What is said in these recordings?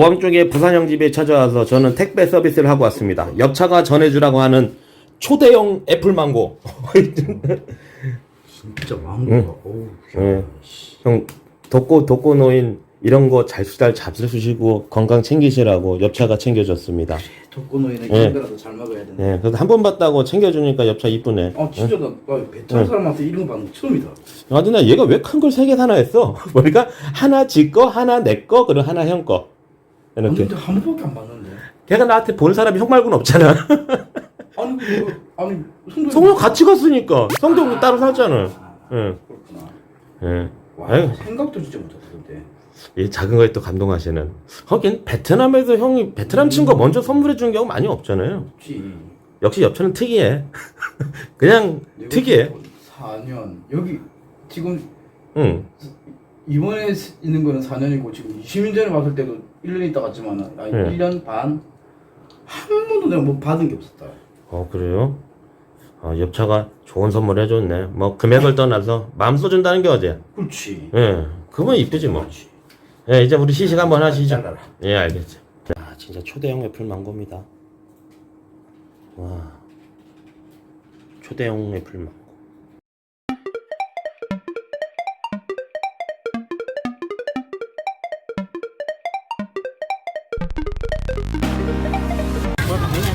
모항 쪽에 부산형 집에 찾아와서 저는 택배 서비스를 하고 왔습니다. 옆차가 전해주라고 하는 초대형 애플망고. 진짜 망고가 어우 예. 형 독고 독고 노인 이런 거 잘 잘 잡수시고 건강 챙기시라고 옆차가 챙겨줬습니다. 독거노인은 예. 이런 거라도 잘 먹어야 된다 예, 그래서 한 번 봤다고 챙겨주니까 옆차 이쁘네. 아 진짜 나, 나 베트남 사람한테 이런 거 받는 거 처음이다 아, 근데 나 얘가 왜 큰 걸 세 개 사나 했어? 보니까 하나 지 거, 하나 내 거, 그리고 하나 형 거. 아니 이렇게. 근데 한 번밖에 안 봤는데 걔가 나한테 본 사람이 형 말고는 없잖아. 아니 그 아니 성도 성령 같이 갔으니까. 성도 따로 살잖아. 예. 그렇구나 예. 와 아유. 생각도 진짜 못했어 근데 이 작은 거에 또 감동하시는. 하긴 베트남에서 형이 베트남 친구 먼저 선물해 주는 경우 많이 없잖아요. 혹시 역시 옆차는 특이해. 그냥 특이해. 4년 여기 지금 응. 이번에 스- 있는 거는 4년이고 지금 20년 전에 봤을 때도 1년 있다 갔지만 아니 네. 1년 반 한 번도 내가 뭐 받은 게 없었다 어 그래요? 어, 옆차가 좋은 선물 해줬네. 뭐 금액을 떠나서 마음 써준다는 게 어제. 그렇지 예. 그건 이쁘지 뭐. 그렇지 예, 이제 우리 시식 한번 하시죠. 잘라라. 예, 알겠죠. 아, 진짜 초대형 애플 망고입니다. 와. 초대형 애플 망고.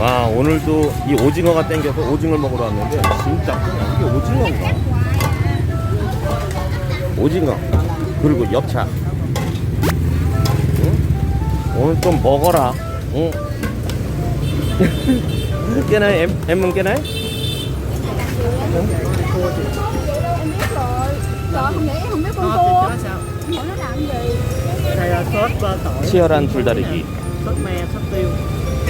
와, 오늘도 이 오징어가 땡겨서 오징어 먹으러 왔는데 진짜. 이게 오징어인가? 오징어. 그리고 엽차. 오늘 좀 먹어라. 응. 깨나요? mừng 깨나요? 치열한 tiêu.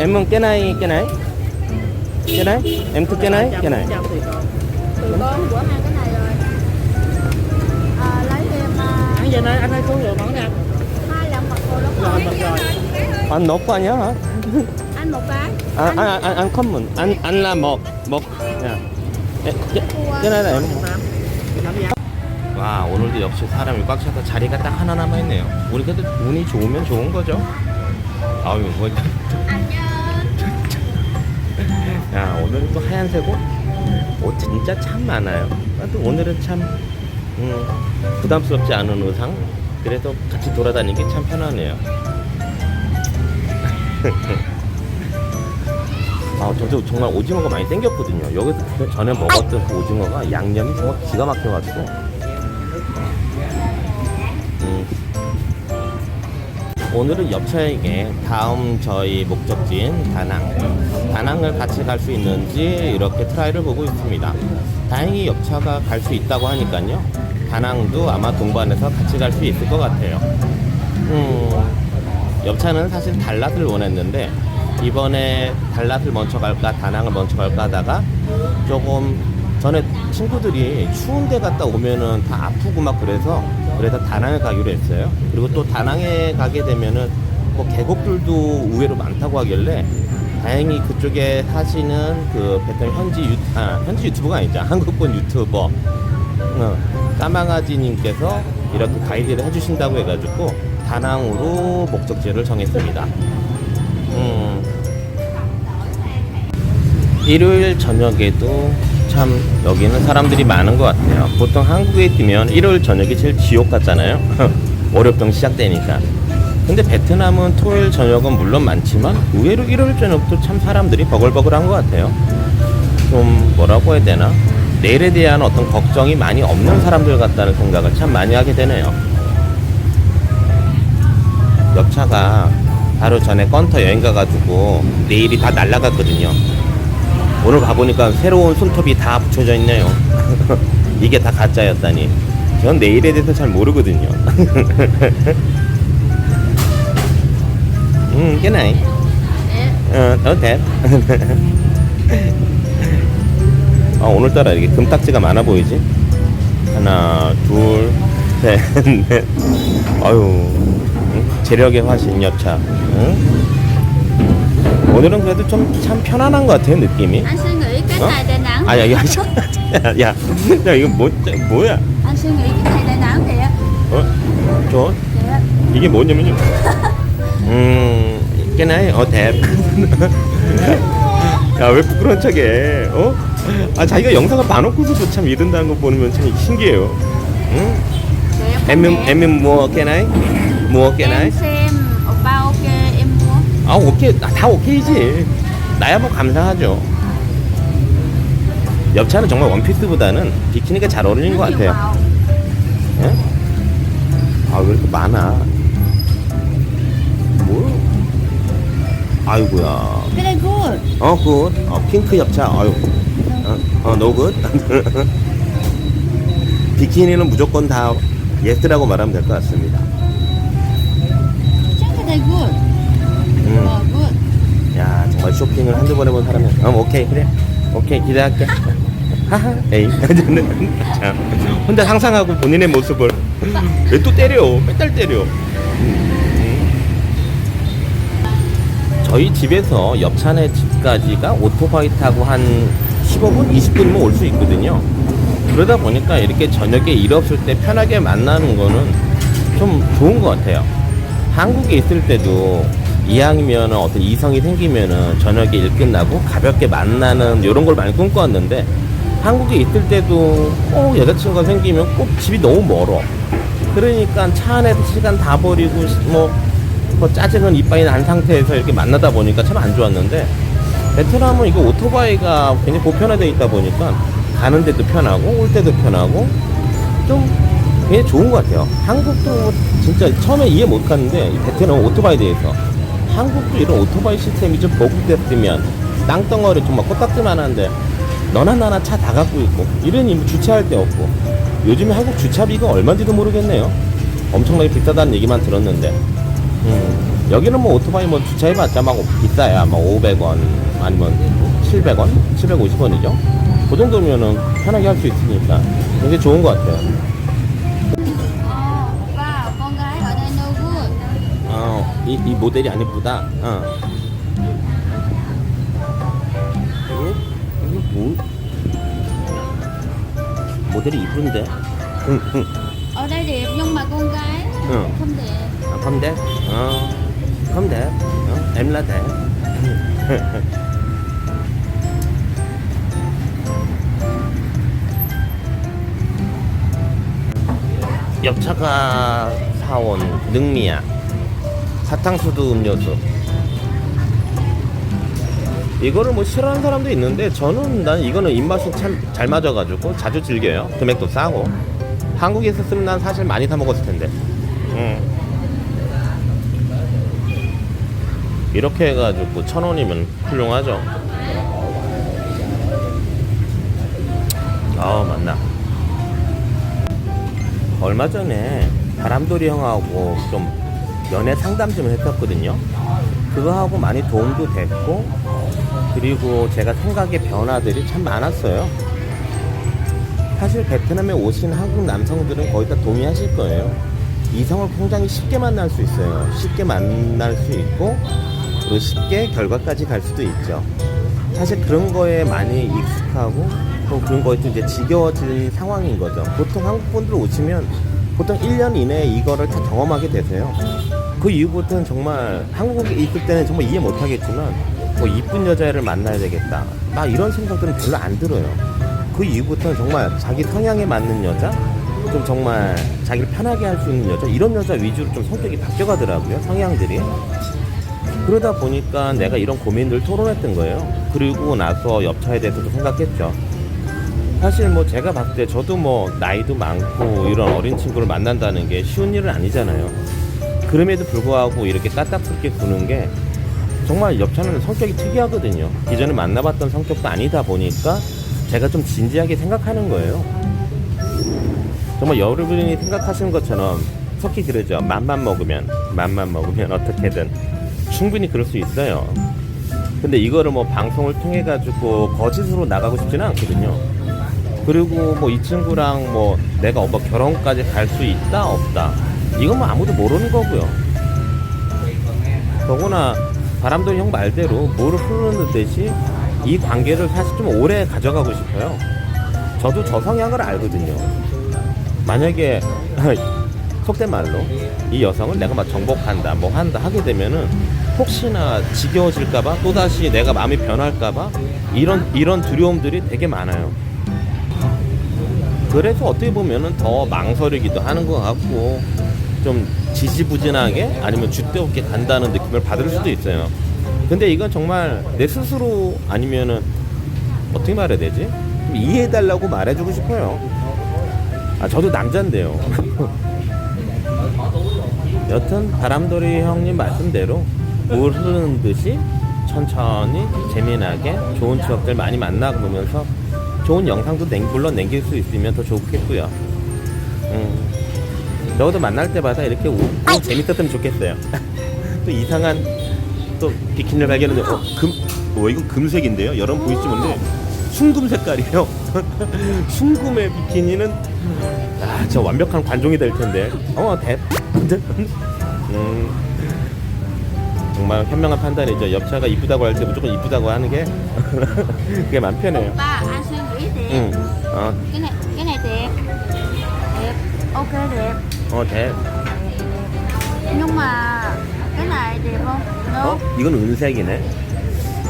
em mừng 깨나이, 깨나이? 깨나이? em thích 깨나이? 깨나이? 100 thì còn. Từ con của hai cái này rồi Ờ lấy em à, Ăn về đây, anh ơi xuống rồi món nha. hai lạng mật rồi đúng Rồi, rồi rồi. 안 넣고 아니야? Anh một cái 아, 아, 아, 안 컴문. 안, 안라 먹, 먹. 야. 에, 깨, 깨나이다, em. 180. Làm gì ăn? 와 오늘도 역시 사람이 꽉 차서 자리가 딱 하나 남아있네요 우리 그래도 운이 좋으면 좋은 거죠 아유 뭐 야, 오늘은 또 하얀색 옷? 옷 진짜 참 많아요. 또 오늘은 참, 음, 부담스럽지 않은 의상? 그래서 같이 돌아다니기 참 편하네요. 아, 저도 정말 오징어가 많이 땡겼거든요. 여기서 그 전에 먹었던 그 오징어가 양념이 정말 기가 막혀가지고. 오늘은 옆차에게 다음 저희 목적지인 다낭, 다낭을 같이 갈 수 있는지 이렇게 트라이를 보고 있습니다. 다행히 옆차가 갈 수 있다고 하니까요. 다낭도 아마 동반해서 같이 갈 수 있을 것 같아요. 음, 옆차는 사실 달랏을 원했는데 이번에 달랏을 먼저 갈까 다낭을 먼저 갈까 하다가 조금 전에 친구들이 추운 데 갔다 오면은 다 아프고 막 그래서 그래서 다낭에 가기로 했어요. 그리고 또 다낭에 가게 되면은 뭐 계곡들도 의외로 많다고 하길래 다행히 그쪽에 사시는 그 베트남 현지 유, 아, 현지 유튜버가 아니죠. 한국분 유튜버 어, 까망아지님께서 이렇게 가이드를 해주신다고 해가지고 다낭으로 목적지를 정했습니다. 음, 일요일 저녁에도 참 여기는 사람들이 많은 것 같아요. 보통 한국에 뛰면 일요일 저녁이 제일 지옥 같잖아요. 월요병 시작되니까. 근데 베트남은 토요일 저녁은 물론 많지만 의외로 일요일 저녁도 참 사람들이 버글버글한 것 같아요. 좀 뭐라고 해야 되나? 내일에 대한 어떤 걱정이 많이 없는 사람들 같다는 생각을 참 많이 하게 되네요. 옆차가 바로 전에 건터 여행 가가지고 내일이 다 날라갔거든요. 오늘 가보니까 새로운 손톱이 다 붙여져 있네요. 이게 다 가짜였다니. 전 내일에 대해서 잘 모르거든요. 음, cái này. Đẹp. 어, 어, 돼. 아, 오늘따라 이렇게 금딱지가 많아 보이지? 하나, 둘, 셋, 넷. 아유, 응? 재력의 화신 엽차. 응? 오늘은 그래도 좀 참 편안한 것 같아요, 느낌이. Anh suy nghĩ cái Hả? này Đà Nẵng. 아, 야, 야, 야, 야, 야, 이거 뭐, 뭐야? Anh suy nghĩ cái này Đà Nẵng kìa. 어? 저, Kìa. 이게 뭐냐면요. 음, 깨나요? 어, 대. 야, 왜 부끄러운 척해? 어? 아, 자기가 영상을 봐놓고서도 참 이른다는 거 보면 참 신기해요. 응? Kìa, Em đẹp. em em mua cái này, mua cái này. Em xem 아, 오케이, 나- 다 오케이지. 나야 뭐 감사하죠. 엽차는 정말 원피스보다는 비키니가 잘 어울리는 것 같아요. 예? 아, 왜 이렇게 많아? 뭐? 아이고야. này good 어, 굿. 어, 핑크 엽차. 아유. 어, 어, 노 굿. 비키니는 무조건 다 예스라고 말하면 될 것 같습니다. good 음. ờ good 야, 정말 쇼핑을 한두 번 해본 사람이 어, 오케이, 그래. 오케이, 기대할게. 하하, 에이. 참, 혼자 상상하고 본인의 모습을 왜 또 때려? 맨날 때려. 저희 집에서 옆차네 집까지가 오토바이 타고 한 15분, 20분이면 올 수 있거든요. 그러다 보니까 이렇게 저녁에 일 없을 때 편하게 만나는 거는 좀 좋은 것 같아요. 한국에 있을 때도 이왕이면 어떤 이성이 생기면은 저녁에 일 끝나고 가볍게 만나는 이런 걸 많이 꿈꿔왔는데 한국에 있을 때도 꼭 여자친구가 생기면 꼭 집이 너무 멀어. 그러니까 차 안에서 시간 다 버리고 뭐, 뭐 짜증은 이빨이 난 상태에서 이렇게 만나다 보니까 참 안 좋았는데 베트남은 이거 오토바이가 굉장히 보편화되어 있다 보니까 가는 데도 편하고 올 때도 편하고 좀 굉장히 좋은 것 같아요. 한국도 진짜 처음에 이해 못 갔는데 이 베트남 오토바이에 대해서 한국도 이런 오토바이 시스템이 좀 보급됐으면 땅덩어리 정말 코딱지만 한데 너나 나나 차 다 갖고 있고 이러니 뭐 주차할 데 없고 요즘에 한국 주차비가 얼마인지도 모르겠네요. 엄청나게 비싸다는 얘기만 들었는데 음, 여기는 뭐 오토바이 뭐 주차해봤자 막 비싸야 막 500원 아니면 700원, 750원이죠. 그 정도면은 편하게 할 수 있으니까 굉장히 좋은 것 같아요. 이, 이 모델이 안 예쁘다. 어. 어? 이거 뭐? 모델이 이쁜데? 응, 응. Ở đây đẹp nhưng mà con gái Ừ. không đẹp. À, không đẹp. Ờ, không đẹp. Ờ, em là đẹp. 옆차가 사온 능미야. 사탕수두 음료수. 이거를 뭐 싫어하는 사람도 있는데 저는 난 이거는 입맛이 참 잘 맞아가지고 자주 즐겨요. 금액도 싸고. 한국에 있었으면 난 사실 많이 사 먹었을 텐데. 음. 이렇게 해가지고 천 원이면 훌륭하죠. 아 맞나. 얼마 전에 바람돌이 형하고 좀 연애 상담 좀 했었거든요. 그거 하고 많이 도움도 됐고 그리고 제가 생각의 변화들이 참 많았어요. 사실 베트남에 오신 한국 남성들은 거의 다 동의하실 거예요. 이성을 굉장히 쉽게 만날 수 있어요. 쉽게 만날 수 있고, 그리고 쉽게 결과까지 갈 수도 있죠. 사실 그런 거에 많이 익숙하고, 또 그런 거에 좀 이제 지겨워진 상황인 거죠. 보통 한국 분들 오시면 보통 1년 이내에 이거를 다 경험하게 되세요. 그 이후부터는 정말 한국에 있을 때는 정말 이해 못 하겠지만, 뭐 이쁜 여자를 만나야 되겠다. 막 이런 생각들은 별로 안 들어요. 그 이후부터는 정말 자기 성향에 맞는 여자, 좀 정말 자기를 편하게 할 수 있는 여자, 이런 여자 위주로 좀 성격이 바뀌어가더라고요, 성향들이. 그러다 보니까 내가 이런 고민들 토론했던 거예요. 그리고 나서 옆차에 대해서도 생각했죠. 사실 뭐 제가 봤을 때 저도 뭐 나이도 많고 이런 어린 친구를 만난다는 게 쉬운 일은 아니잖아요. 그럼에도 불구하고 이렇게 까딱스럽게 구는 게 정말 옆차는 성격이 특이하거든요. 이전에 만나봤던 성격도 아니다 보니까 제가 좀 진지하게 생각하는 거예요. 정말 여러분이 생각하시는 것처럼 속히 그러죠. 맘만 먹으면, 맘만 먹으면 어떻게든 충분히 그럴 수 있어요. 근데 이거를 뭐 방송을 통해 가지고 거짓으로 나가고 싶지는 않거든요. 그리고 뭐 이 친구랑 뭐 내가 뭐 결혼까지 갈 수 있다 없다 이건 뭐 아무도 모르는 거고요. 더구나 바람돌이 형 말대로 물을 흐르는 듯이 이 관계를 사실 좀 오래 가져가고 싶어요. 저도 저 성향을 알거든요. 만약에 속된 말로 이 여성을 내가 막 정복한다 뭐 한다 하게 되면은 혹시나 지겨워질까봐 또 다시 내가 마음이 변할까봐 이런 이런 두려움들이 되게 많아요. 그래서 어떻게 보면은 더 망설이기도 하는 것 같고 좀 지지부진하게 아니면 줏대 없게 간다는 느낌을 받을 수도 있어요. 근데 이건 정말 내 스스로 아니면은 어떻게 말해야 되지? 좀 이해해달라고 말해주고 싶어요. 아 저도 남잔데요. 여튼 바람돌이 형님 말씀대로 물 흐르는 듯이 천천히 재미나게 좋은 추억들 많이 만나보면서 좋은 영상도 냉, 물론 남길 수 있으면 더 좋겠고요. 음, 저도 만날 때마다 이렇게 웃고 재밌었으면 좋겠어요. 또 이상한 또 비키니를 발견했는데 어, 금, 어, 이건 금색인데요. 여러분 보이시지 못데 순금 색깔이에요. 순금의 비키니는 아, 저 완벽한 관종이 될 텐데. 어, 대. 음, 정말 현명한 판단이죠. 옆차가 이쁘다고 할 때 무조건 이쁘다고 하는 게 그게 마음 편해요. ba anh suy nghĩ 응. 어, cái này cái này ok 어, 대. nhưng mà cái này đẹp không no 어? 이건 은색이네.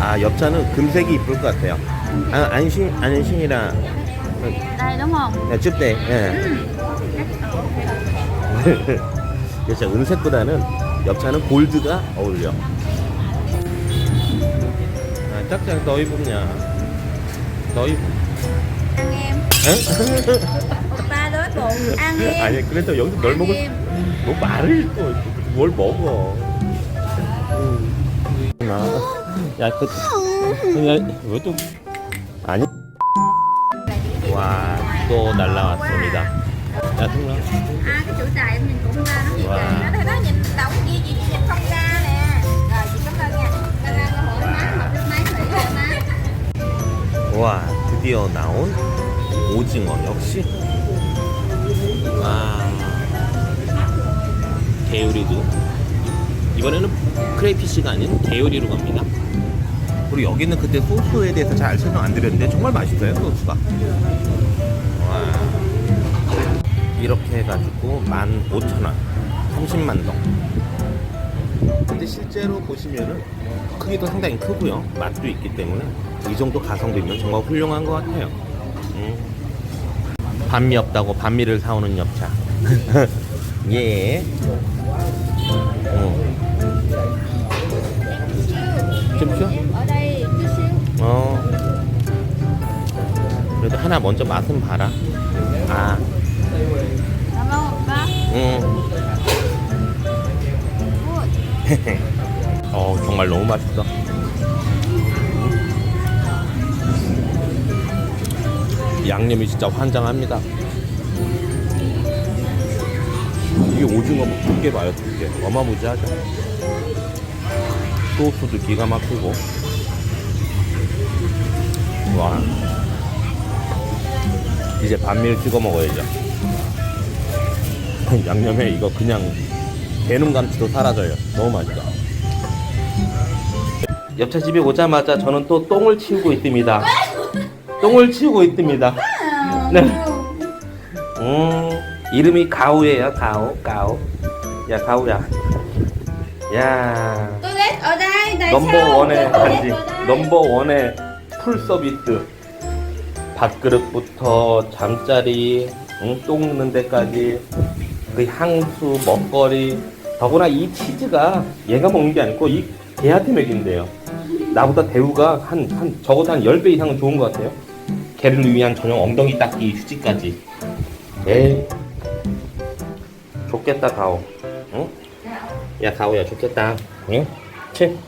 아, 옆차는 금색이 이쁠 것 같아요. 아, 안신, 안신이랑, đây đúng không 야, 쭈대, 예. 그렇죠. 은색보다는 옆차는 골드가 어울려. 아, 짝짝 너 입으냐? 너 입. ăn em 응? ba em 아니, 그래도 여기서 널 ăn 먹을 뭐 말을 또 뭘 먹어? 아, 야, 그, 야, 왜또 아니? 와, 또 날라왔습니다. 야, 승라. à cái chữ tài em nhìn cũng ra nó gì Wow. trời nó thấy nó nhìn đọc ghi gì chị nhìn không ra nè rồi chị cảm ơn nha cảm ơn câu hỏi má một nước máy thủy rồi má 와, 드디어 나온 오징어 역시. 개요리도 이번에는 크레이피쉬가 아닌 개요리로 갑니다. 그리고 여기는 그때 소스에 대해서 잘 설명 안 드렸는데 정말 맛있어요 소스가. 와, 이렇게 해가지고 15,000원, 30만 동. 근데 실제로 보시면은 크기도 상당히 크고요. 맛도 있기 때문에 이 정도 가성비면 정말 훌륭한 것 같아요. 음. 반미 없다고 반미를 사오는 엽차. 예. 어. xíu 어. 그래도 하나 먼저 맛은 봐라. 아, 응. 어, 정말 너무 맛있어. 양념이 진짜 환장합니다. 이게 오징어 뭐 두께 봐요, 두께. 어마무지하죠. 소스도 기가 막히고. 와. 이제 반미를 찍어 먹어야죠. 양념에 이거 그냥 대눈 감치도 사라져요. 너무 맛있다. 옆차 집에 오자마자 저는 또 똥을 치우고 있습니다. 똥을 치우고 있습니다. 네. 음, 이름이 가우예요. 가우, 가우. 야, 가우야. 야, đây tại 넘버 원의 간지? 넘버 원의 풀 서비스. 밥그릇부터 잠자리, 응, 똥 넣는 데까지, 그 향수, 먹거리. 더구나 이 치즈가 얘가 먹는 게 아니고 이 개한테 먹인대요. 나보다 대우가 한, 한, 적어도 한 10배 이상은 좋은 것 같아요. 개를 위한 전용 엉덩이 닦기 휴지까지. 에이. 좋겠다, 가오. 응? 야, 가오야, 좋겠다. 응? 치?